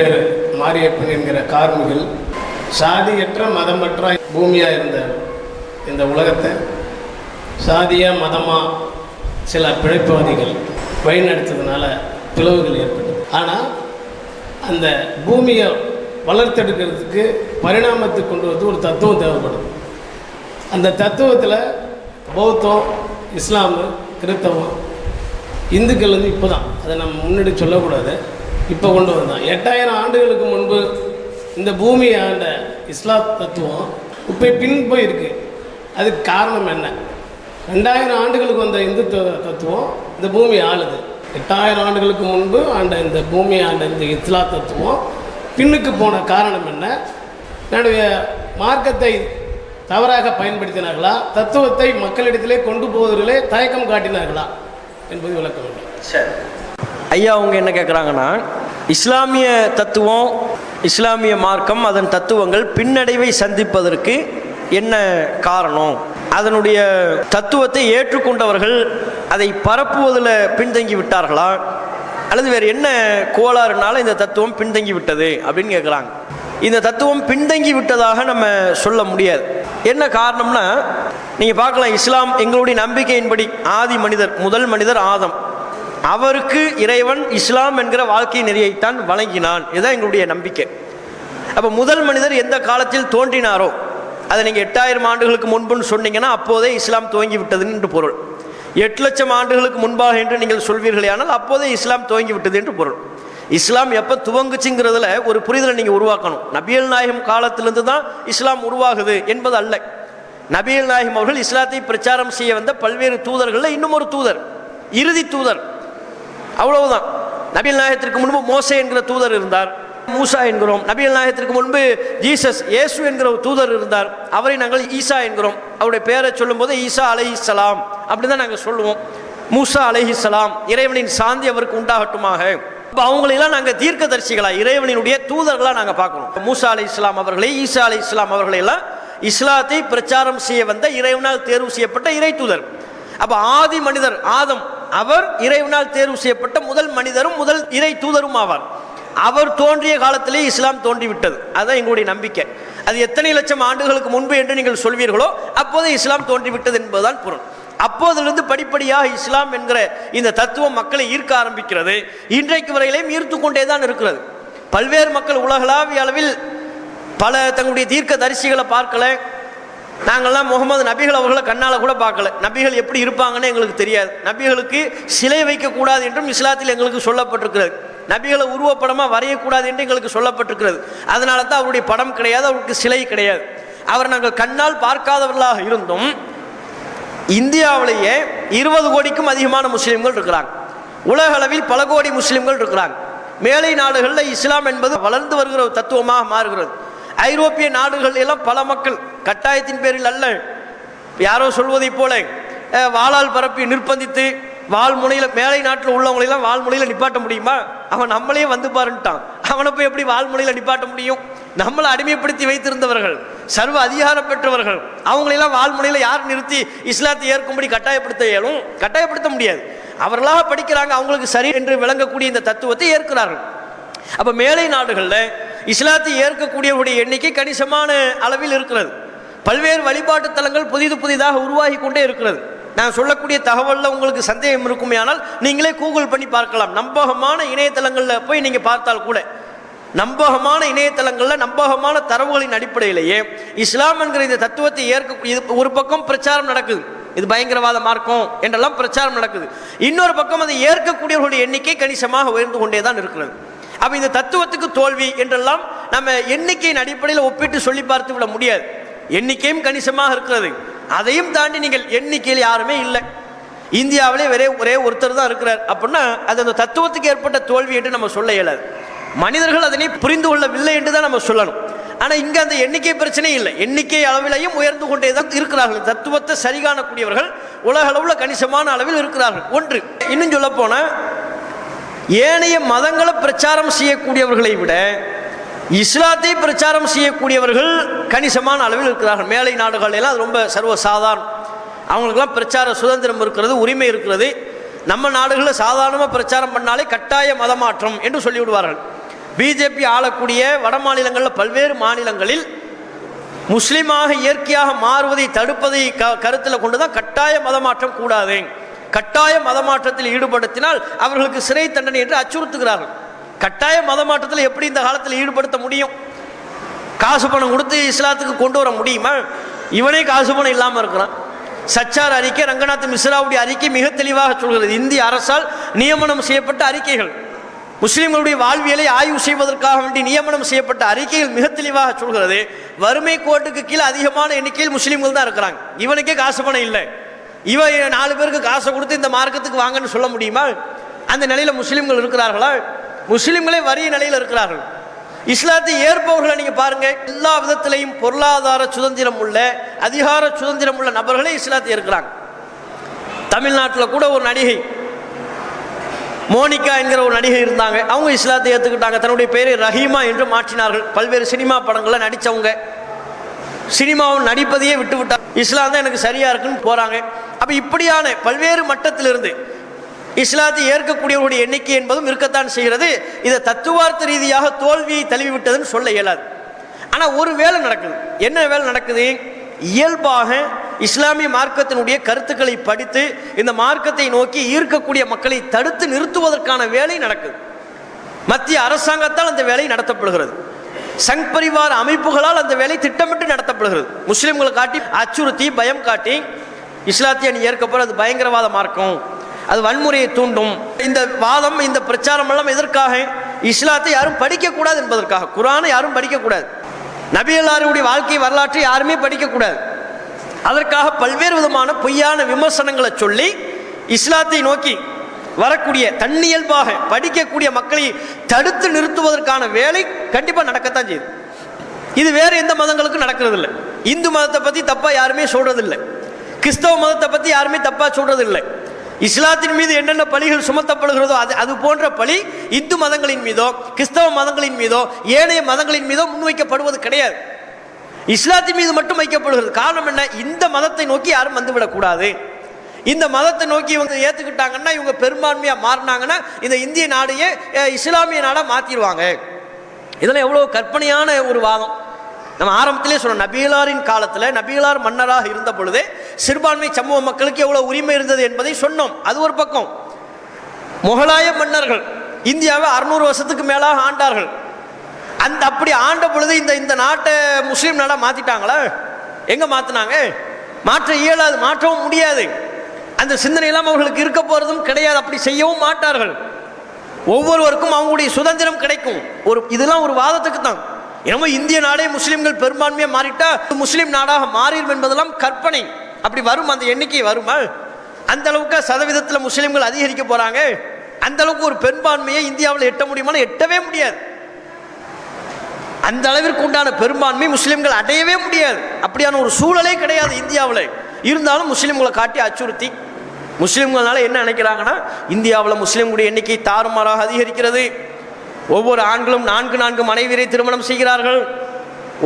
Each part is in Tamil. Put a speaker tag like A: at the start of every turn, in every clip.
A: பேர் மாரியப்பன் என்கிற கார்மிகள் சாதியற்ற மதமற்ற பூமியாக இருந்த இந்த உலகத்தை சாதியாக மதமாக சில பிழைப்புவாதிகள் வழிநடத்ததுனால பிளவுகள் ஏற்பட்டது. ஆனால் அந்த பூமியை வளர்த்தெடுக்கிறதுக்கு பரிணாமத்தை கொண்டு வந்து ஒரு தத்துவம் தேவைப்படுது. அந்த தத்துவத்தில் பௌத்தம் இஸ்லாமு கிறித்தவம் இந்துக்கள் வந்து இப்போ தான் அதை நம்ம முன்னாடி சொல்லக்கூடாது. இப்போ கொண்டு வந்தான். எட்டாயிரம் ஆண்டுகளுக்கு முன்பு இந்த பூமியை ஆண்ட இஸ்லாம் தத்துவம் இப்போ பின் போயிருக்கு. அதுக்கு காரணம் என்ன? ரெண்டாயிரம் ஆண்டுகளுக்கு வந்த இந்து தத்துவம் இந்த பூமி ஆளுது. எட்டாயிரம் ஆண்டுகளுக்கு முன்பு ஆண்ட இந்த பூமி ஆண்ட இந்த இஸ்லா தத்துவம் பின்னுக்கு போன காரணம் என்ன? என்னுடைய மார்க்கத்தை தவறாக பயன்படுத்தினார்களா? தத்துவத்தை மக்களிடத்திலே கொண்டு போவதிலே தயக்கம் காட்டினார்களா? என்பது விளக்க வேண்டும்.
B: சரி. ஐயா அவங்க என்ன கேட்குறாங்கன்னா இஸ்லாமிய தத்துவம் இஸ்லாமிய மார்க்கம் அதன் தத்துவங்கள் பின்னடைவை சந்திப்பதற்கு என்ன காரணம்? அதனுடைய தத்துவத்தை ஏற்றுக்கொண்டவர்கள் அதை பரப்புவதில் பின்தங்கி விட்டார்களா? அல்லது வேறு என்ன கோளாறுனால இந்த தத்துவம் பின்தங்கி விட்டது அப்படின்னு கேட்குறாங்க. இந்த தத்துவம் பின்தங்கி விட்டதாக நம்ம சொல்ல முடியாது. என்ன காரணம்னா நீங்கள் பார்க்கலாம் இஸ்லாம் எங்களுடைய நம்பிக்கையின்படி ஆதி மனிதர் முதல் மனிதர் ஆதம். அவருக்கு இறைவன் இஸ்லாம் என்கிற வாழ்க்கை நெறியைத்தான் வழங்கினான். இதுதான் எங்களுடைய நம்பிக்கை. அப்போ முதல் மனிதர் எந்த காலத்தில் தோன்றினாரோ அதை நீங்கள் எட்டாயிரம் ஆண்டுகளுக்கு முன்புன்னு சொன்னீங்கன்னா அப்போதே இஸ்லாம் துவங்கி விட்டதுன்னு என்று பொருள். எட்டு லட்சம் ஆண்டுகளுக்கு முன்பாக என்று நீங்கள் சொல்வீர்களே ஆனால் அப்போதே இஸ்லாம் துவங்கி விட்டது என்று பொருள். இஸ்லாம் எப்போ துவங்குச்சுங்கிறதுல ஒரு புரிதலை நீங்கள் உருவாக்கணும். நபியல் நாயகம் காலத்திலிருந்து தான் இஸ்லாம் உருவாகுது என்பது அல்ல. நபியல் நாயகம் அவர்கள் இஸ்லாத்தை பிரச்சாரம் செய்ய வந்த பல்வேறு தூதர்களில் இன்னும் ஒரு தூதர் இறுதி தூதர். அவ்வளவுதான். நபிகள் நாயகத்திற்கு முன்பு மோசே என்கிற தூதர் இருந்தார். மூசா என்கிறோம். நபிகள் நாயகத்திற்கு முன்பு ஜீசஸ் இயேசு என்கிற ஒரு தூதர் இருந்தார். அவரை நாங்கள் ஈசா என்கிறோம். அவருடைய பெயரை சொல்லும்போது ஈசா அலைஹிஸ்ஸலாம் அப்படி தான் நாங்கள் சொல்லுவோம். மூசா அலைஹிஸ்ஸலாம் இறைவனின் சாந்தி அவருக்கு உண்டாகட்டுமாக. இப்போ அவங்களெல்லாம் நாங்கள் தீர்க்கதரிசிகளா இறைவனினுடைய தூதர்களாக நாங்கள் பார்க்கணும். மூசா அலி இஸ்லாம் அவர்களை ஈசா அலி இஸ்லாம் அவர்களையெல்லாம் இஸ்லாத்தை பிரச்சாரம் செய்ய வந்த இறைவனால் தேர்வு செய்யப்பட்ட இறை தூதர். அப்போ ஆதி மனிதர் ஆதம் அவர் இறைவனால் தேர்வு செய்யப்பட்ட முதல் மனிதரும் முதல் இறை தூதரும் ஆவார். அவர் தோன்றிய காலத்திலே இஸ்லாம் தோன்றிவிட்டது. அதுதான் எங்களுடைய நம்பிக்கை. அது எத்தனை லட்சம் ஆண்டுகளுக்கு முன்பு என்று நீங்கள் சொல்வீர்களோ அப்போது இஸ்லாம் தோன்றிவிட்டது என்பதுதான் பொருள். அப்போதிலிருந்து படிப்படியாக இஸ்லாம் என்கிற இந்த தத்துவம் மக்களை ஈர்க்க ஆரம்பிக்கிறது. இன்றைக்கு வரையிலையும் ஈர்த்து கொண்டே தான் இருக்கிறது. பல்வேறு மக்கள் உலகளாவிய அளவில் பல தங்களுடைய தீர்க்க தரிசிகளை பார்க்கல நாங்கள்லாம் முகமது நபிகள் அவர்களை கண்ணால் கூட பார்க்கல. நபிகள் எப்படி இருப்பாங்கன்னு எங்களுக்கு தெரியாது. நபிகளுக்கு சிலை வைக்கக்கூடாது என்றும் இஸ்லாத்தில் எங்களுக்கு சொல்லப்பட்டிருக்கிறது. நபிகளை உருவப்படமாக வரையக்கூடாது என்று எங்களுக்கு சொல்லப்பட்டிருக்கிறது. அதனால தான் அவருடைய படம் கிடையாது அவருக்கு சிலை கிடையாது. அவர் நாங்கள் கண்ணால் பார்க்காதவர்களாக இருந்தும் இந்தியாவிலேயே இருபது கோடிக்கும் அதிகமான முஸ்லீம்கள் இருக்கிறாங்க. உலக அளவில் பல கோடி முஸ்லீம்கள் இருக்கிறாங்க. மேலை நாடுகளில் இஸ்லாம் என்பது வளர்ந்து வருகிற ஒரு தத்துவமாக மாறுகிறது. ஐரோப்பிய நாடுகள் எல்லாம் பல மக்கள் கட்டாயத்தின் பேரில் அல்ல. யாரோ சொல்வதைப் போல வாளால் பரப்பி நிர்பந்தித்து வால் முனையில் மேலை நாட்டில் உள்ளவங்களெல்லாம் வால் முனையில் நிப்பாட்ட முடியுமா? அவன் நம்மளே வந்து பாருன்ட்டான். அவனை போய் எப்படி வால் முனையில் நிப்பாட்ட முடியும்? நம்மளை அடிமைப்படுத்தி வைத்திருந்தவர்கள் சர்வ அதிகாரம் பெற்றவர்கள் அவங்களெல்லாம் வாழ்முனையில் யார் நிறுத்தி இஸ்லாத்தை ஏற்கும்படி கட்டாயப்படுத்த இயலும்? கட்டாயப்படுத்த முடியாது. அவர்களாக படிக்கிறாங்க அவங்களுக்கு சரி என்று விளங்கக்கூடிய இந்த தத்துவத்தை ஏற்கிறார்கள். அப்போ மேலை நாடுகளில் இஸ்லாத்தை ஏற்கக்கூடியவருடைய எண்ணிக்கை கணிசமான அளவில் இருக்கிறது. பல்வேறு வழிபாட்டு தலங்கள் புதிது புதிதாக உருவாகி கொண்டே இருக்கிறது. நான் சொல்லக்கூடிய தகவலில் உங்களுக்கு சந்தேகம் இருக்குமே ஆனால் நீங்களே கூகுள் பண்ணி பார்க்கலாம். நம்பகமான இணையதளங்களில் போய் நீங்கள் பார்த்தால் கூட நம்பகமான இணையதளங்களில் நம்பகமான தரவுகளின் அடிப்படையிலேயே இஸ்லாம் என்கிற இந்த தத்துவத்தை ஏற்க இது ஒரு பக்கம் பிரச்சாரம் நடக்குது. இது பயங்கரவாத மார்க்கம் என்றெல்லாம் பிரச்சாரம் நடக்குது. இன்னொரு பக்கம் அதை ஏற்கக்கூடியவர்களுடைய எண்ணிக்கை கணிசமாக உயர்ந்து கொண்டே தான் இருக்கிறது. அப்போ இந்த தத்துவத்துக்கு தோல்வி என்றெல்லாம் நம்ம எண்ணிக்கையின் அடிப்படையில் ஒப்பிட்டு சொல்லி பார்த்து விட முடியாது. எண்ணிக்கையும் கணிசமாக இருக்கிறது. அதையும் தாண்டி நீங்கள் எண்ணிக்கையில் யாருமே இல்லை. இந்தியாவிலே ஒரே ஒரே ஒருத்தர் தான் இருக்கிறார். அப்படின்னா அது அந்த தத்துவத்துக்கு ஏற்பட்ட தோல்வி என்று நம்ம சொல்ல இயலாது. மனிதர்கள் அதனை புரிந்து கொள்ளவில்லை என்று தான் நம்ம சொல்லணும். ஆனால் இங்கே அந்த எண்ணிக்கை பிரச்சனை இல்லை. எண்ணிக்கை அளவிலையும் உயர்ந்து கொண்டே தான் இருக்கிறார்கள். தத்துவத்தை சரி காணக்கூடியவர்கள் உலக அளவில் கணிசமான அளவில் இருக்கிறார்கள். ஒன்று இன்னும் சொல்ல ஏனைய மதங்களை பிரச்சாரம் செய்யக்கூடியவர்களை விட இஸ்லாத்தை பிரச்சாரம் செய்யக்கூடியவர்கள் கணிசமான அளவில் இருக்கிறார்கள். மேலை நாடுகள் எல்லாம் அது ரொம்ப சர்வசாதாரணம். அவங்களுக்கெல்லாம் பிரச்சார சுதந்திரம் இருக்கிறது உரிமை இருக்கிறது. நம்ம நாடுகளில் சாதாரணமாக பிரச்சாரம் பண்ணாலே கட்டாய மதமாற்றம் என்று சொல்லிவிடுவார்கள். பிஜேபி ஆளக்கூடிய வட மாநிலங்களில் பல்வேறு மாநிலங்களில் முஸ்லீமாக இயற்கையாக மாறுவதை தடுப்பதை க கருத்தில் கொண்டு தான் கட்டாய மதமாற்றம் கூடாது. கட்டாய மதமாற்றத்தில் ஈடுபடுத்தினால் அவர்களுக்கு சிறை தண்டனை என்று அச்சுறுத்துகிறார்கள். கட்டாய மத மாற்றத்தில் எப்படி இந்த காலத்தில் ஈடுபடுத்த முடியும்? காசு பணம் கொடுத்து இஸ்லாத்துக்கு கொண்டு வர முடியுமா? இவனே காசு பணம் இல்லாமல் இருக்கிறான். சச்சார் அறிக்கை ரங்கநாத் மிஸ்ராவுடைய அறிக்கை மிக தெளிவாக சொல்கிறது. இந்திய அரசால் நியமனம் செய்யப்பட்ட அறிக்கைகள். முஸ்லிம்களுடைய வாழ்வியலை ஆய்வு செய்வதற்காக வேண்டி நியமனம் செய்யப்பட்ட அறிக்கைகள் மிக தெளிவாக சொல்கிறது. வறுமை கோட்டுக்கு கீழே அதிகமான எண்ணிக்கையில் முஸ்லீம்கள் தான் இருக்கிறாங்க. இவனுக்கே காசு பணம் இல்லை. இவன் நாலு பேருக்கு காசை கொடுத்து இந்த மார்க்கத்துக்கு வாங்கன்னு சொல்ல முடியுமா? அந்த நிலையில் முஸ்லீம்கள் இருக்கிறார்களா? முஸ்லிம்களே வறிய நிலையில் இருக்கிறார்கள். இஸ்லாத்தை ஏற்பவர்களை நீங்கள் பாருங்கள் எல்லா விதத்திலையும் பொருளாதார சுதந்திரம் உள்ள அதிகார சுதந்திரம் உள்ள நபர்களே இஸ்லாத்தை இருக்கிறாங்க தமிழ்நாட்டில் கூட ஒரு நடிகை மோனிகா என்கிற ஒரு நடிகை இருந்தாங்க. அவங்க இஸ்லாத்தை ஏற்றுக்கிட்டாங்க தன்னுடைய பேரை ரஹீமா என்று மாற்றினார்கள். பல்வேறு சினிமா படங்களில் நடித்தவங்க சினிமாவும் நடிப்பதையே விட்டு விட்டாங்க இஸ்லாம் தான் எனக்கு சரியாக இருக்குன்னு போகிறாங்க அப்போ இப்படியான பல்வேறு மட்டத்திலிருந்து இஸ்லாத்தை ஏற்கக்கூடியவருடைய எண்ணிக்கை என்பதும் இருக்கத்தான் செய்கிறது. இதை தத்துவார்த்த ரீதியாக தோல்வியை தழுவிவிட்டதுன்னு சொல்ல இயலாது. ஆனால் ஒரு வேலை நடக்குது. என்ன வேலை நடக்குது? இயல்பாக இஸ்லாமிய மார்க்கத்தினுடைய கருத்துக்களை படித்து இந்த மார்க்கத்தை நோக்கி ஈர்க்கக்கூடிய மக்களை தடுத்து நிறுத்துவதற்கான வேலை நடக்குது. மத்திய அரசாங்கத்தால் அந்த வேலை நடத்தப்படுகிறது. சங் பரிவார அமைப்புகளால் அந்த வேலை திட்டமிட்டு நடத்தப்படுகிறது. முஸ்லிம்களை காட்டி அச்சுறுத்தி பயம் காட்டி இஸ்லாத்திய நீ ஏற்கப்போ அது பயங்கரவாத மார்க்கம். அது வன்முறையை தூண்டும். இந்த வாதம் இந்த பிரச்சாரம் எல்லாம் எதற்காக? இஸ்லாத்தை யாரும் படிக்கக்கூடாது என்பதற்காக. குரானை யாரும் படிக்கக்கூடாது. நபியல்லாருடைய வாழ்க்கை வரலாற்றை யாருமே படிக்கக்கூடாது. அதற்காக பல்வேறு விதமான பொய்யான விமர்சனங்களை சொல்லி இஸ்லாத்தை நோக்கி வரக்கூடிய தன்னியல்பாக படிக்கக்கூடிய மக்களை தடுத்து நிறுத்துவதற்கான வேலை கண்டிப்பாக நடக்கத்தான் செய்யுது. இது வேறு எந்த மதங்களுக்கும் நடக்கிறதில்ல. இந்து மதத்தை பற்றி தப்பாக யாருமே சொல்கிறதில்லை கிறிஸ்தவ மதத்தை பற்றி யாருமே தப்பாக சொல்கிறதில்லை இஸ்லாத்தின் மீது என்னென்ன பழிகள் சுமத்தப்படுகிறதோ அது அது போன்ற பழி இந்து மதங்களின் மீதோ கிறிஸ்தவ மதங்களின் மீதோ ஏனைய மதங்களின் மீதோ முன்வைக்கப்படுவது கிடையாது. இஸ்லாத்தின் மீது மட்டும் வைக்கப்படுகிறது. காரணம் என்ன? இந்த மதத்தை நோக்கி யாரும் வந்துவிடக்கூடாது இந்த மதத்தை நோக்கி இவங்க ஏற்றுக்கிட்டாங்கன்னா இவங்க பெரும்பான்மையாக மாறினாங்கன்னா இந்த இந்திய நாடையே இஸ்லாமிய நாடாக மாற்றிடுவாங்க இதெல்லாம் எவ்வளோ கற்பனையான ஒரு வாதம். நம்ம ஆரம்பத்திலே சொன்னோம் நபிகளாரின் காலத்தில் நபிகளார் மன்னராக இருந்த பொழுது சிறுபான்மை சமூக மக்களுக்கு எவ்வளோ உரிமை இருந்தது என்பதை சொன்னோம். அது ஒரு பக்கம். முகலாய மன்னர்கள் இந்தியாவை அறுநூறு வருஷத்துக்கு மேலாக ஆண்டார்கள். அந்த அப்படி ஆண்ட பொழுது இந்த இந்த நாட்டை முஸ்லீம் நாடாக மாற்றிட்டாங்களா எங்கே மாற்றினாங்க மாற்ற இயலாது மாற்றவும் முடியாது. அந்த சிந்தனையெல்லாம் அவர்களுக்கு இருக்க போகிறதும் கிடையாது. அப்படி செய்யவும் மாட்டார்கள். ஒவ்வொருவருக்கும் அவங்களுடைய சுதந்திரம் கிடைக்கும். ஒரு இதெல்லாம் ஒரு வாதத்துக்கு தான் என்னமோ இந்திய நாடே முஸ்லீம்கள் பெரும்பான்மையாக மாறிட்டா முஸ்லீம் நாடாக மாறிடும் என்பதெல்லாம் கற்பனை. அப்படி வரும் அந்த எண்ணிக்கை வருமா? அந்த அளவுக்கு சதவீதத்தில் முஸ்லிம்கள் அதிகரிக்க போறாங்க. அந்த அளவுக்கு ஒரு பெரும்பான்மையை இந்தியாவில் எட்ட முடியுமான்னு எட்டவே முடியாது. அந்த அளவிற்கு உண்டான பெரும்பான்மை முஸ்லீம்கள் அடையவே முடியாது. அப்படியான ஒரு சூழலே கிடையாது இந்தியாவில். இருந்தாலும் முஸ்லீம்களை காட்டி அச்சுறுத்தி முஸ்லிம்கள்னால என்ன நினைக்கிறாங்கன்னா இந்தியாவில் முஸ்லீம்களுடைய எண்ணிக்கை தாறுமாறாக அதிகரிக்கிறது. ஒவ்வொரு ஆண்களும் நான்கு நான்கு மனைவியரை திருமணம் செய்கிறார்கள்.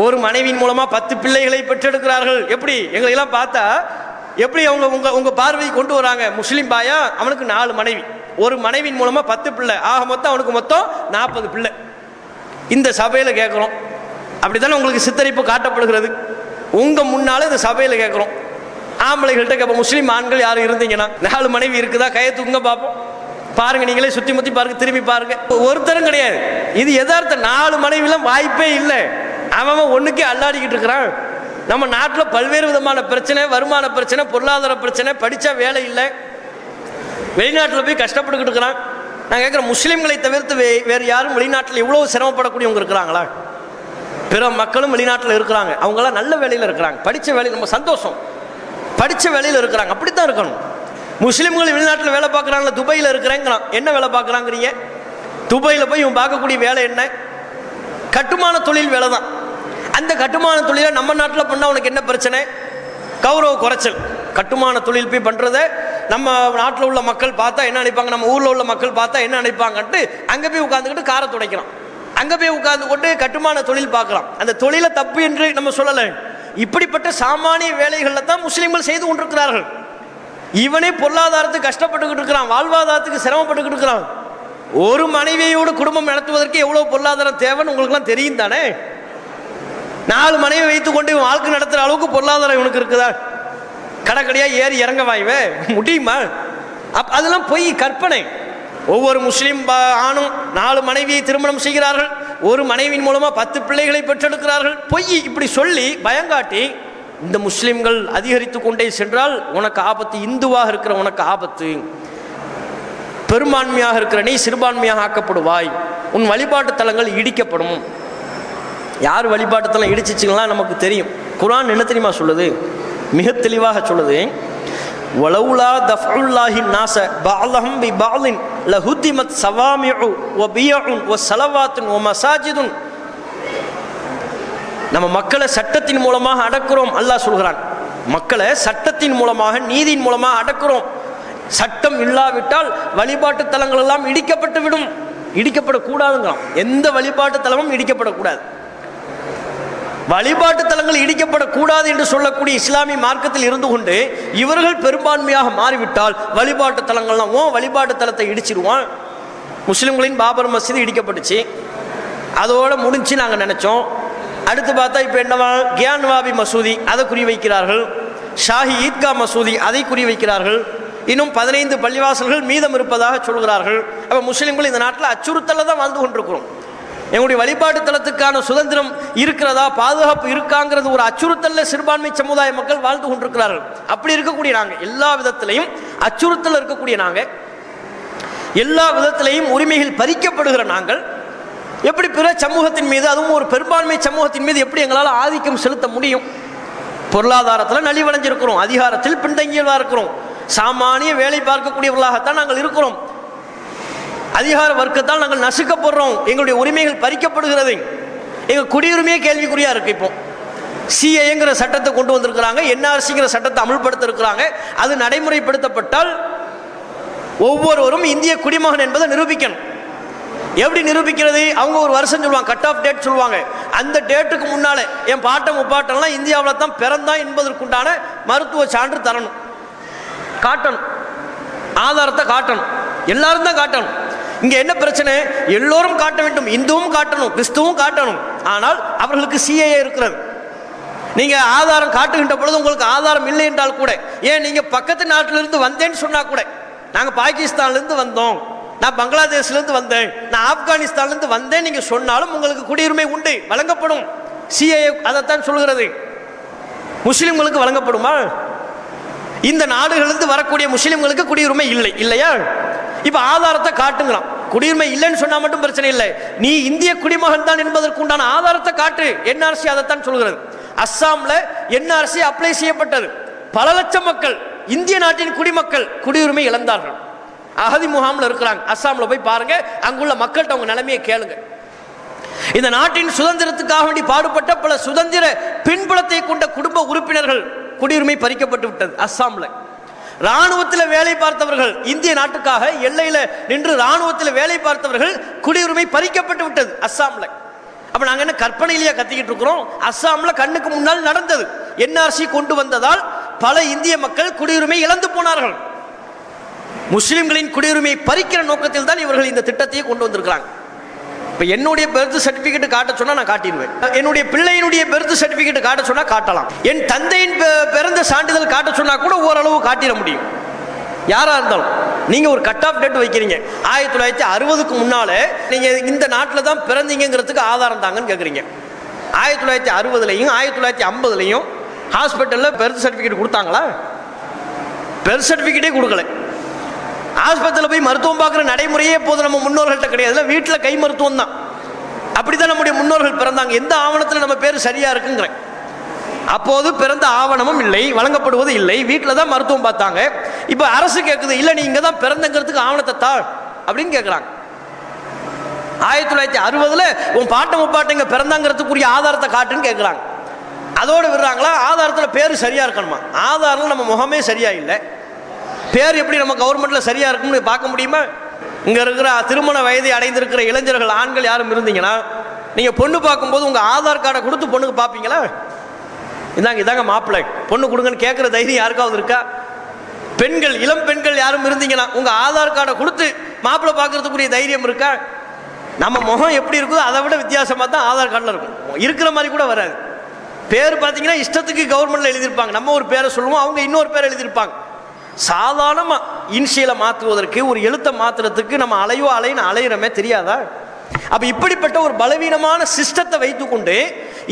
B: ஒரு மனைவியின் மூலமாக பத்து பிள்ளைகளை பெற்றெடுக்கிறார்கள். எப்படி? எங்களை எல்லாம் பார்த்தா எப்படி அவங்க உங்கள் உங்கள் பார்வை கொண்டு வராங்க? முஸ்லீம் பாயா அவனுக்கு நாலு மனைவி. ஒரு மனைவியின் மூலமாக பத்து பிள்ளை. ஆக மொத்தம் அவனுக்கு மொத்தம் நாற்பது பிள்ளை. இந்த சபையில் கேட்குறோம் அப்படி தானே உங்களுக்கு சித்தரிப்பு காட்டப்படுகிறது. உங்கள் முன்னால் இந்த சபையில் கேட்குறோம் ஆம்பளைகள்கிட்ட கேட்போம் முஸ்லீம் ஆண்கள் யாரும் இருந்தீங்கன்னா? நாலு மனைவி இருக்குதா? கையை தூங்க பார்ப்போம் பாருங்க நீங்களே சுற்றி முற்றி பாருங்க திரும்பி பாருங்க. ஒருத்தரும் கிடையாது. இது எதார்த்த நாலு மனைவிலாம் வாய்ப்பே இல்லை. அவன் அவன் ஒன்றுக்கே அல்லாடிக்கிட்டு இருக்கிறான். நம்ம நாட்டில் பல்வேறு விதமான பிரச்சனை வருமான பிரச்சனை பொருளாதார பிரச்சனை படித்தா வேலை இல்லை. வெளிநாட்டில் போய் கஷ்டப்பட்டுக்கிட்டு இருக்கிறான். நான் கேட்குறேன் முஸ்லீம்களை தவிர்த்து வே வேறு யாரும் வெளிநாட்டில் இவ்வளோ சிரமப்படக்கூடியவங்க இருக்கிறாங்களா? பிற மக்களும் வெளிநாட்டில் இருக்கிறாங்க. அவங்களாம் நல்ல வேலையில் இருக்கிறாங்க. படித்த வேலையில் நம்ம சந்தோஷம். படித்த வேலையில் இருக்கிறாங்க. அப்படி தான் இருக்கணும். முஸ்லீம்கள் வெளிநாட்டில் வேலை பார்க்குறாங்களா துபாயில் இருக்கிறேங்கிறான். என்ன வேலை பார்க்குறாங்கிறீங்க? துபாயில் போய் இவன் பார்க்கக்கூடிய வேலை என்ன? கட்டுமான தொழில் வேலை தான். அந்த கட்டுமான தொழிலை நம்ம நாட்டில் பண்ணால் உனக்கு என்ன பிரச்சனை? கௌரவ குறைச்சல். கட்டுமான தொழில் போய் பண்ணுறத நம்ம நாட்டில் உள்ள மக்கள் பார்த்தா என்ன நினைப்பாங்க? நம்ம ஊரில் உள்ள மக்கள் பார்த்தா என்ன நினைப்பாங்கன்ட்டு அங்கே போய் உட்காந்துக்கிட்டு காரை துடைக்கிறான். அங்கே போய் உட்காந்து கொண்டு கட்டுமான தொழில் பார்க்கலாம் அந்த தொழிலை தப்பு என்று நம்ம சொல்லலை. இப்படிப்பட்ட சாமானிய வேலைகளில் தான் முஸ்லீம்கள் செய்து கொண்டிருக்கிறார்கள். இவனே பொருளாதாரத்துக்கு கஷ்டப்பட்டுக்கிட்டு இருக்கிறான் வாழ்வாதாரத்துக்கு சிரமப்பட்டுக்கிட்டு இருக்கிறான். ஒரு மனைவியோடு குடும்பம் நடத்துவதற்கு எவ்வளோ பொருளாதாரம் தேவைன்னு உங்களுக்குலாம் தெரியும் தானே? நாலு மனைவி வைத்துக்கொண்டு இவன் வாழ்க்கை நடத்துகிற அளவுக்கு பொருளாதாரம் இவனுக்கு இருக்குதா? கடக்கடியா ஏறி இறங்க வாய்வே முடியுமா? அப் அதெல்லாம் பொய் கற்பனை. ஒவ்வொரு முஸ்லீம் ஆணும் நாலு மனைவியை திருமணம் செய்கிறார்கள். ஒரு மனைவியின் மூலமாக பத்து பிள்ளைகளை பெற்றெடுக்கிறார்கள். பொய் இப்படி சொல்லி பயங்காட்டி இந்த முஸ்லிம்கள் அதிகரித்து கொண்டே சென்றால் உனக்கு ஆபத்து இந்துவாக இருக்கிற உனக்கு ஆபத்து. பெரும்பான்மையாக இருக்கிற நீ சிறுபான்மையாக ஆக்கப்படுவாய். உன் வழிபாட்டு தலங்கள் இடிக்கப்படும். யார் வழிபாட்டு தலம் இடிச்சிச்சிங்களா நமக்கு தெரியும். குரான் என்ன தெரியுமா சொல்லுது? மிக தெளிவாக சொல்லுது. வலவுலா தஃபுல்லாஹி நாச பாலஹம் பி பாலின் லஹுதிமத் சவாமியு ஒ பியஉன் ஒ சலவாத்துன் ஒ மசாஜிதுன் நம்ம மக்களை சட்டத்தின் மூலமாக அடக்குறோம் அல்லாஹ் சொல்கிறான். மக்களை சட்டத்தின் மூலமாக நீதியின் மூலமாக அடக்குறோம். சட்டம் இல்லாவிட்டால் வழிபாட்டு தலங்கள் எல்லாம் இடிக்கப்பட்டு விடும். இடிக்கப்படக்கூடாதுங்கிறான் எந்த வழிபாட்டு தலமும் இடிக்கப்படக்கூடாது வழிபாட்டு தலங்கள் இடிக்கப்படக்கூடாது என்று சொல்லக்கூடிய இஸ்லாமிய மார்க்கத்தில் இருந்து கொண்டு இவர்கள் பெரும்பான்மையாக மாறிவிட்டால் வழிபாட்டு தலங்கள்லாம் ஓ வழிபாட்டு தலத்தை இடிச்சிருவான் முஸ்லிம்களின் பாபர் மசீது இடிக்கப்பட்டுச்சு. அதோட முடிஞ்சு நாங்கள் நினச்சோம். அடுத்து பார்த்தா இப்போ என்னவா கியான்வாபி மசூதி அதை குறி வைக்கிறார்கள். ஷாஹி ஈத்கா மசூதி அதை குறி வைக்கிறார்கள். இன்னும் பதினைந்து பள்ளிவாசல்கள் மீதம் இருப்பதாக சொல்கிறார்கள். அப்போ முஸ்லீம்கள் இந்த நாட்டில் அச்சுறுத்தலில் தான் வாழ்ந்து கொண்டிருக்கிறோம். எங்களுடைய வழிபாட்டு தலத்துக்கான சுதந்திரம் இருக்கிறதா பாதுகாப்பு இருக்காங்கிறது ஒரு அச்சுறுத்தலில் சிறுபான்மை சமுதாய மக்கள் வாழ்ந்து கொண்டிருக்கிறார்கள். அப்படி இருக்கக்கூடிய நாங்கள் எல்லா விதத்திலையும் அச்சுறுத்தல் இருக்கக்கூடிய நாங்கள் எல்லா விதத்திலையும் உரிமைகள் பறிக்கப்படுகிற நாங்கள் எப்படி பிற சமூகத்தின் மீது அதுவும் ஒரு பெரும்பான்மை சமூகத்தின் மீது எப்படி எங்களால் ஆதிக்கம் செலுத்த முடியும்? பொருளாதாரத்தில் நலிவடைஞ்சிருக்கிறோம் அதிகாரத்தில் பின்தங்கியவர்களாக இருக்கிறோம். சாமானிய வேலை பார்க்கக்கூடியவர்களாகத்தான் நாங்கள் இருக்கிறோம். அதிகார வர்க்கத்தால் நாங்கள் நசுக்கப்படுறோம். எங்களுடைய உரிமைகள் பறிக்கப்படுகிறது. எங்கள் குடியுரிமையே கேள்விக்குறியாக இருக்கு இப்போ. சிஏங்கிற சட்டத்தை கொண்டு வந்திருக்கிறாங்க என்ஆர்சிங்கிற சட்டத்தை அமல்படுத்த இருக்கிறாங்க அது நடைமுறைப்படுத்தப்பட்டால் ஒவ்வொருவரும் இந்திய குடிமகன் என்பதை நிரூபிக்கணும். எப்படி நிரூபிக்கிறது? அவங்க ஒரு வருஷம் சொல்லுவாங்க கட் ஆஃப் டேட் சொல்லுவாங்க. அந்த டேட்டுக்கு முன்னால் என் பாட்டம் முப்பாட்டம்லாம் இந்தியாவில் தான் பிறந்தான் என்பதற்குண்டான மருத்துவ சான்று தரணும். காட்டணும். ஆதாரத்தை காட்டணும். எல்லாரும் தான் காட்டணும். இங்கே என்ன பிரச்சனை? எல்லோரும் காட்ட வேண்டும். இந்துவும் காட்டணும் கிறிஸ்துவும் காட்டணும். ஆனால் அவர்களுக்கு சிஏஏ இருக்கிறது. நீங்கள் ஆதாரம் காட்டுகின்ற பொழுது உங்களுக்கு ஆதாரம் இல்லை என்றால் கூட ஏன் நீங்கள் பக்கத்து நாட்டிலிருந்து வந்தேன்னு சொன்னால் கூட நாங்கள் பாகிஸ்தான்லேருந்து வந்தோம். நான் பங்களாதேஷ்லேருந்து வந்தேன். நான் ஆப்கானிஸ்தான்லேருந்து வந்தேன் நீங்கள் சொன்னாலும் உங்களுக்கு குடியுரிமை உண்டு வழங்கப்படும். சிஏஏ அதைத்தான் சொல்கிறது முஸ்லீம்களுக்கு வழங்கப்படுமா? இந்த நாடுகளிலிருந்து வரக்கூடிய முஸ்லீம்களுக்கு குடியுரிமை இல்லை இல்லையா? இப்போ ஆதாரத்தை காட்டுங்களாம். குடியுரிமை இல்லைன்னு சொன்னால் மட்டும் பிரச்சனை இல்லை. நீ இந்திய குடிமகன் தான் என்பதற்கு உண்டான ஆதாரத்தை காட்டு. என்ஆர்சி அதைத்தான் சொல்கிறது அஸ்ஸாமில் என்ஆர்சி அப்ளை செய்யப்பட்டது. பல லட்சம் மக்கள் இந்திய நாட்டின் குடிமக்கள் குடியுரிமை இழந்தார்கள். அகதி முகாமில் இருக்கிறாங்க. அஸ்ஸாமில் போய் பாருங்க. அங்குள்ள மக்கள்கிட்ட அவங்க நிலைமையை கேளுங்க. இந்த நாட்டின் சுதந்திரத்துக்காக வேண்டி பாடுபட்ட பல சுதந்திர பின்புலத்தை கொண்ட குடும்ப உறுப்பினர்கள் குடியுரிமை பறிக்கப்பட்டு விட்டது அஸ்ஸாமில். ராணுவத்தில் வேலை பார்த்தவர்கள் இந்திய நாட்டுக்காக எல்லையில் நின்று ராணுவத்தில் வேலை பார்த்தவர்கள் குடியுரிமை பறிக்கப்பட்டு விட்டது அஸ்ஸாமில். அப்போ நாங்கள் என்ன கற்பனையிலேயே கத்திக்கிட்டு இருக்கிறோம்? அஸ்ஸாமில் கண்ணுக்கு முன்னால் நடந்தது. என்ஆர்சி கொண்டு வந்ததால் பல இந்திய மக்கள் குடியுரிமை இழந்து போனார்கள். முஸ்லிம்களின் குடியுரிமையை பறிக்கிற நோக்கத்தில் தான் இவர்கள் இந்த திட்டத்தையே கொண்டு வந்திருக்கிறாங்க. இப்போ என்னுடைய பெர்த் சர்டிஃபிகேட் காட்ட சொன்னால் நான் காட்டிடுவேன். என்னுடைய பிள்ளையினுடைய பெர்த் சர்டிஃபிகேட் காட்ட சொன்னால் காட்டலாம். என் தந்தையின் பிறந்த சான்றிதழ் காட்ட சொன்னால் கூட ஓரளவு காட்டிட முடியும். யாராக இருந்தாலும். நீங்கள் ஒரு கட் ஆஃப் டேட் வைக்கிறீங்க. ஆயிரத்தி தொள்ளாயிரத்தி அறுபதுக்கு முன்னால் நீங்கள் இந்த நாட்டில் தான் பிறந்தீங்கிறதுக்கு ஆதாரம் தாங்கன்னு கேட்குறீங்க ஆயிரத்தி தொள்ளாயிரத்தி அறுபதுலையும் ஆயிரத்தி தொள்ளாயிரத்தி ஐம்பதுலையும் ஹாஸ்பிட்டலில் பெர்த் சர்டிஃபிகேட் கொடுத்தாங்களா? பெர்த் சர்டிஃபிகேட்டே கொடுக்கல. ஆஸ்பத்திரியில் போய் மருத்துவம் பார்க்குற நடைமுறையே போது நம்ம முன்னோர்கள்ட்ட கிடையாது. வீட்டில் கை மருத்துவம் தான். அப்படிதான் நம்முடைய முன்னோர்கள் பிறந்தாங்க. எந்த ஆவணத்தில் நம்ம பேர் சரியாக இருக்குங்கிறேன் அப்போது பிறந்த ஆவணமும் இல்லை வழங்கப்படுவது இல்லை. வீட்டில் தான் மருத்துவம் பார்த்தாங்க. இப்போ அரசு கேட்குது இல்லை நீ இங்கே தான் பிறந்தங்கிறதுக்கு ஆவணத்தை தாழ் அப்படின்னு கேட்குறாங்க ஆயிரத்தி தொள்ளாயிரத்தி அறுபதில் உன் பாட்டு முப்பாட்ட இங்கே பிறந்தாங்கிறதுக்குரிய ஆதாரத்தை காட்டுன்னு கேட்குறாங்க அதோடு விடுறாங்களா? ஆதாரத்தில் பேர் சரியாக இருக்கணுமா? ஆதாரம் நம்ம முகமே சரியாக இல்லை. பேர் எப்படி நம்ம கவர்மெண்ட்டில் சரியாக இருக்கும்னு பார்க்க முடியுமா? இங்கே இருக்கிற திருமண வயதை அடைந்திருக்கிற இளைஞர்கள் ஆண்கள் யாரும் இருந்தீங்கன்னா நீங்கள் பொண்ணு பார்க்கும்போது உங்கள் ஆதார் கார்டை கொடுத்து பொண்ணுக்கு பார்ப்பீங்களா? இதாங்க இதாங்க மாப்பிள்ளை. பொண்ணு கொடுங்கன்னு கேட்குற தைரியம் யாருக்காவது இருக்கா? பெண்கள் இளம் பெண்கள் யாரும் இருந்தீங்கன்னா உங்கள் ஆதார் கார்டை கொடுத்து மாப்பிள்ளை பார்க்கறதுக்குரிய தைரியம் இருக்கா? நம்ம முகம் எப்படி இருக்குதோ அதை விட வித்தியாசமாக தான் ஆதார் கார்டில் இருக்கும். இருக்கிற மாதிரி கூட வராது. பேர் பார்த்தீங்கன்னா இஷ்டத்துக்கு கவர்மெண்ட்டில் எழுதியிருப்பாங்க. நம்ம ஒரு பேரை சொல்லுவோம் அவங்க இன்னொரு பேரை எழுதியிருப்பாங்க. சாதாரணமாக இன்சியலை மாற்றுவதற்கு ஒரு எழுத்தை மாற்றுறதுக்கு நம்ம அலையோ அலைன்னு அலையிறமே தெரியாதா? அப்போ இப்படிப்பட்ட ஒரு பலவீனமான சிஸ்டத்தை வைத்துக்கொண்டு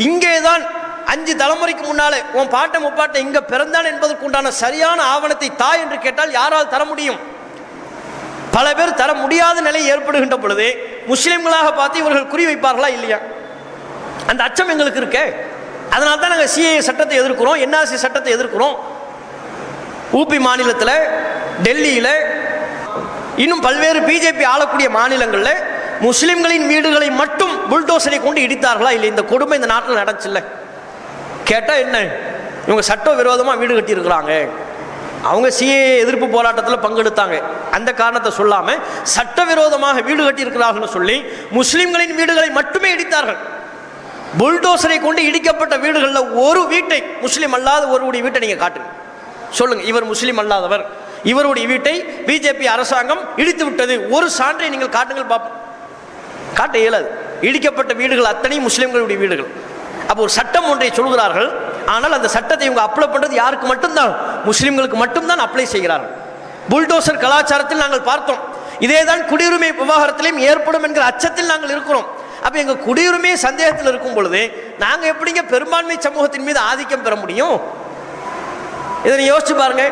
B: இங்கே தான் அஞ்சு தலைமுறைக்கு முன்னாலே உன் பாட்டை முப்பாட்டை இங்கே பிறந்தான் என்பதற்கு உண்டான சரியான ஆவணத்தை தா என்று கேட்டால் யாரால் தர முடியும்? பல பேர் தர முடியாத நிலை ஏற்படுகின்ற பொழுது முஸ்லீம்களாக பார்த்து இவர்கள் குறி வைப்பார்களா இல்லையா? அந்த அச்சம் எங்களுக்கு இருக்கே. அதனால தான் நாங்கள் சிஏ சட்டத்தை எதிர்க்கிறோம் என்ஆர்சி சட்டத்தை எதிர்க்கிறோம். ஊபி மாநிலத்தில் டெல்லியில் இன்னும் பல்வேறு பிஜேபி ஆளக்கூடிய மாநிலங்களில் முஸ்லிம்களின் வீடுகளை மட்டும் புல்டோசரை கொண்டு இடித்தார்களா இல்லை இந்த கொடுமை இந்த நாட்டில் நடந்துச்சுல்ல. கேட்டால் என்ன? இவங்க சட்ட விரோதமாக வீடு கட்டியிருக்கிறாங்க. அவங்க சிஏ எதிர்ப்பு போராட்டத்தில் பங்கெடுத்தாங்க. அந்த காரணத்தை சொல்லாமல் சட்டவிரோதமாக வீடு கட்டியிருக்கிறார்கள்னு சொல்லி முஸ்லிம்களின் வீடுகளை மட்டுமே இடித்தார்கள். புல்டோசரை கொண்டு இடிக்கப்பட்ட வீடுகளில் ஒரு வீட்டை முஸ்லீம் அல்லாத ஒருவருடைய வீட்டை நீங்கள் காட்டுங்க. சொல்லுங்க இவர் முஸ்லீம் அல்லாதவர். இவருடைய வீட்டை பிஜேபி அரசாங்கம் இடித்து விட்டது. ஒரு சான்றை நீங்கள் காட்டுங்கள் பார்ப்போம் காட்ட இயலாது. இடிக்கப்பட்ட வீடுகள் அத்தனையும் முஸ்லீம்களுடைய வீடுகள். அப்போ ஒரு சட்டம் ஒன்றை சொல்கிறார்கள். ஆனால் அந்த சட்டத்தை இவங்க அப்ளை பண்ணுறது யாருக்கு மட்டும்தான்? முஸ்லீம்களுக்கு மட்டும்தான் அப்ளை செய்கிறார்கள். புல்டோசர் கலாச்சாரத்தில் நாங்கள் பார்த்தோம். இதேதான் குடியுரிமை விவகாரத்திலையும் ஏற்படும் என்கிற அச்சத்தில் நாங்கள் இருக்கிறோம். அப்போ எங்கள் குடியுரிமை சந்தேகத்தில் இருக்கும் பொழுது நாங்கள் எப்படிங்க பெரும்பான்மை சமூகத்தின் மீது ஆதிக்கம் பெற முடியும்? இதை யோசிச்சு பாருங்க.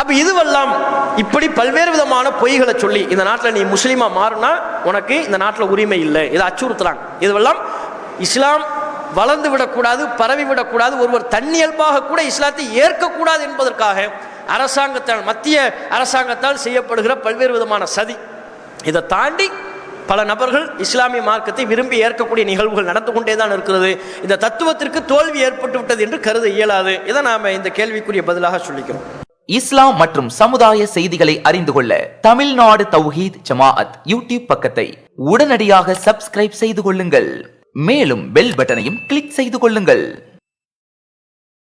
B: அப்ப இதுவெல்லாம் இப்படி பல்வேறு விதமான பொய்களை சொல்லி இந்த நாட்டில் நீ முஸ்லீமா மாறினா உனக்கு இந்த நாட்டில் உரிமை இல்லை. இதை அச்சுறுத்துறாங்க. இதுவெல்லாம் இஸ்லாம் வளர்ந்து விடக்கூடாது பரவி விடக்கூடாது ஒருவர் தன்னியல்பாக கூட இஸ்லாத்தை ஏற்கக்கூடாது என்பதற்காக அரசாங்கத்தால் மத்திய அரசாங்கத்தால் செய்யப்படுகிற பல்வேறு விதமான சதி. இதை தாண்டி பல நபர்கள் இஸ்லாமிய மார்க்கத்தை விரும்பி ஏற்கக்கூடிய நிகழ்வுகள் நடந்து கொண்டே தான் இருக்கிறது. இந்த தத்துவத்திற்கு தோல்வி ஏற்பட்டு விட்டது என்று கருத இயலாது. இதை நாம இந்த கேள்விக்குரிய பதிலாக சொல்லிக்கிறோம்.
C: இஸ்லாம் மற்றும் சமுதாய செய்திகளை அறிந்து கொள்ள தமிழ்நாடு தௌஹீத் ஜமாஅத் யூடியூப் பக்கத்தை உடனடியாக சப்ஸ்கிரைப் செய்து கொள்ளுங்கள். மேலும் பெல் பட்டனையும் கிளிக் செய்து கொள்ளுங்கள்.